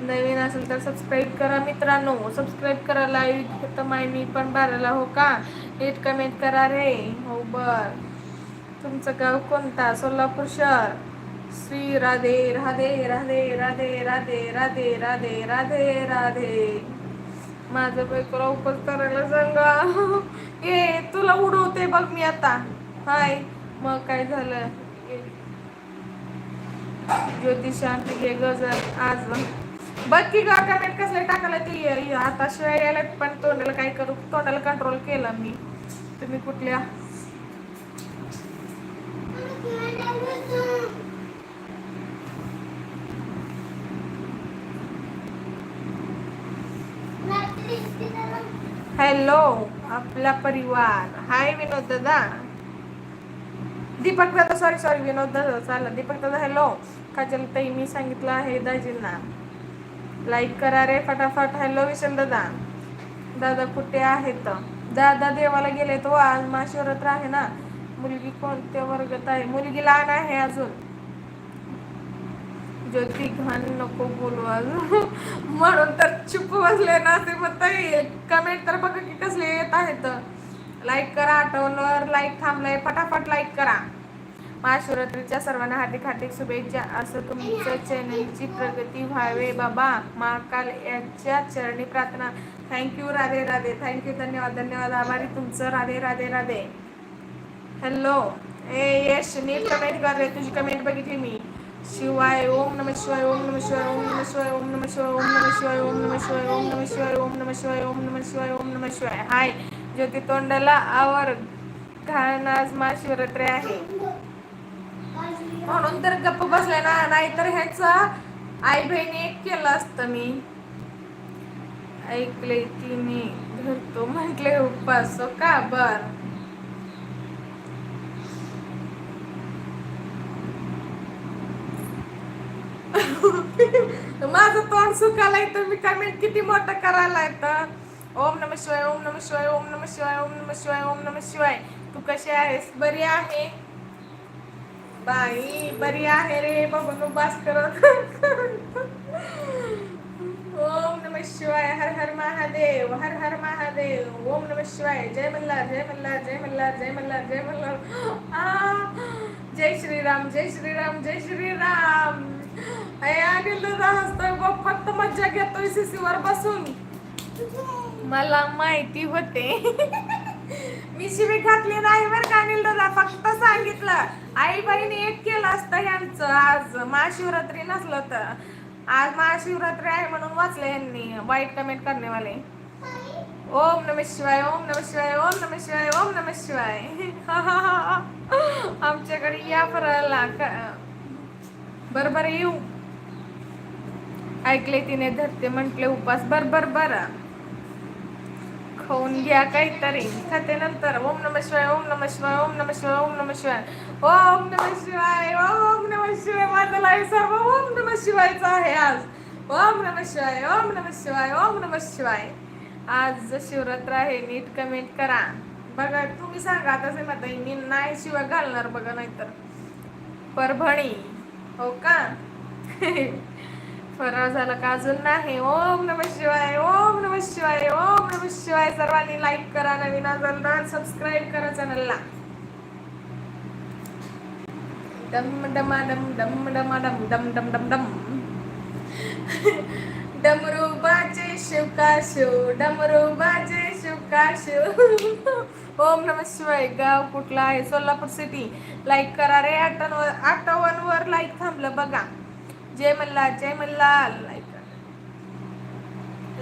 नवीन असेल तर सबस्क्राईब करा मित्रांनो. सबस्क्राईब करायला तर माय मी पण बाराला हो का? नीट कमेंट करा रे. हो बर. तुमचं गाव कोणता? सोलापूर शहर? श्री राधे राधे राधे राधे राधे राधे राधे राधे राधे. माझं बायकोला उपज करायला सांगा. ये तुला उडवते बघ मी आता. हाय. मग काय झालं? ज्योतिषांत हे गजर आज. बघ की गा कमेंट कसले टाकायला ते आता शिवाय यायला पण तोंडाला काय करू? तोंडाला कंट्रोल केला मी. तुम्ही कुठल्या? हॅलो आपला परिवार. हाय विनोद दादा. दीपक दादा सॉरी सॉरी विनोद दादा. चालला दीपक दादा हॅलो काजल ताई मी सांगितलं आहे दाजींना. लाईक करा रे फटाफट. हॅलो विशन दादा. दादा कुठे आहेत? दादा देवाला गेले तो. आज महाशिवरात्र आहे ना. मुलगी कोणत्या वर्गात आहे? मुलगी लहान आहे अजून. ज्योती घाण नको बोलू अजून. म्हणून तर चुप बसले ना ते म्हणताय कमेंट तर बघा की कसले येत आहेत. लाईक करा आठवणवर लाईक थांबलाय. फटाफट लाईक करा. महाशिवरात्रीच्या सर्वांना हार्दिक हार्दिक शुभेच्छा असं तुमचं चॅनलची प्रगती व्हावे बाबा महाकाल याच्या चरणी प्रार्थना थँक्यू राधे राधे थँक्यू धन्यवाद धन्यवाद आभारी तुमचं राधे राधे राधे हॅलो ए यश नीट कमेंट कर रे तुझी कमेंट बघितली मी शिवाय ओम नम शिवाय ओम नम शिवाय ओम नम शिवाय ओम नम शिवाय ओम नम शिवाय ओम नम शिवाय ओम नम शिवाय ओम नम शिवाय ओम नम शिवाय ओम नम शिवाय हाय ज्योती तोंडाला आवर घालणार महाशिवरात्री आहे म्हणून तर गप्प बसले ना नाहीतर ह्याचा आई बहिणी एक केलं असतं मी. ऐकले तिने धरतो म्हटले उपास हो का? बर. माझं तोंड तर मी कमेंट किती मोठं करायला येतं ओम नम शिवाय ओम नम शिवाय ओम नम शिवाय ओम नम शिवाय ओम नम शिवाय. तू कशी आहेस? बरी आहे? बाई बरी आहे रे बाबा उपास करत. ओम नम शिवाय हर हर महादेव हर हर महादेव. ओम नम शिवाय जय मल्हार जय मल्हार जय मल्हार जय मल्हार जय मल्हार जय श्रीराम जय श्रीराम जय श्रीराम. अनिल दादा हसतोय बघ फक्त मज्जा घेतोय सीसीवर बसून. मला माहिती होते. मी शिवी घातली नाही बरं का अनिल दादा फक्त सांगितलं आई बहिणी एक केलं असतं यांचं. आज महाशिवरात्री नसलं तर आज महाशिवरात्री आहे म्हणून वाचलं यांनी वाईट कमेंट करण्यावाले. ओम नम शिवाय ओम नम शिवाय ओम नम शिवाय ओम नम शिवाय. आमच्याकडे या फराला बरोबर येऊ. ऐकले तिने धरते म्हटले उपास. बर बर बर. खाऊन घ्या काहीतरी खाते नंतर ओम नम शिवाय ओम नम शिवाय ओम नम शिवाय ओम नम शिवाय ओम नम शिवाय ओम नम शिवाय माझं लाईव्ह सर्व ओम नम शिवायचं आहे आज ओम नम शिवाय ओम नम शिवाय ओम नम शिवाय आज शिवरात्र आहे नीट कमेंट करा बघा तुम्ही सांगा आता से मत मी नाही शिवाय घालणार बघा नाहीतर परभणी हो का फराळ झाला का अजून नाही. ओम नम शिवाय ओम नम शिवाय ओम नम शिवाय. सर्वांनी लाईक करा नवीन असेल तर सबस्क्राईब करा चॅनलला डम डमा डम डम डमा डम डम डम डम डम डमरू बाजे शिवका शिव डमरू बाजे शिवका शिव ओम नम शिवाय गाव कुठला आहे? सोलापूर सिटी लाईक करा रे आठवण आठवण वर लाईक थांबलं बघा. जय मल्हार जय मल्हार लाईक करा.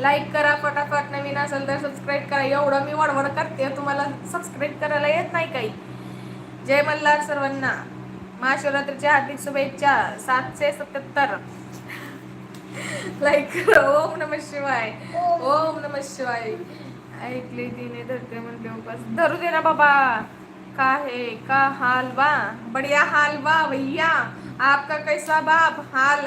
लाईक करा फटाफट नवीन असेल तर सबस्क्राईब करा. एवढं मी वडवड करते तुम्हाला सबस्क्राईब करायला येत नाही काही. जय मल्हार सर्वांना. महाशिवरात्रीच्या हार्दिक शुभेच्छा. सातशे सत्याहत्तर. लाईक करा. ओम नम शिवाय. ओम नम शिवाय. ऐकले तिने धरते म्हणते उपास. धरू दे ना बाबा. का हे? का हाल बा बढ़िया हाल बा भैया. आपका कैसा बाप? हाल?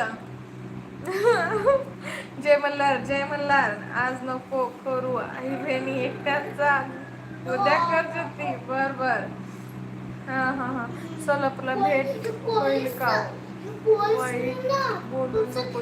जय मल्हार जय मल्हार. आज नको करू आई बहिणी एकट्याचा. उद्या करते बर बर. हा हा हा. सोलापूरला भेट होईल का? वाईट बोलू नको.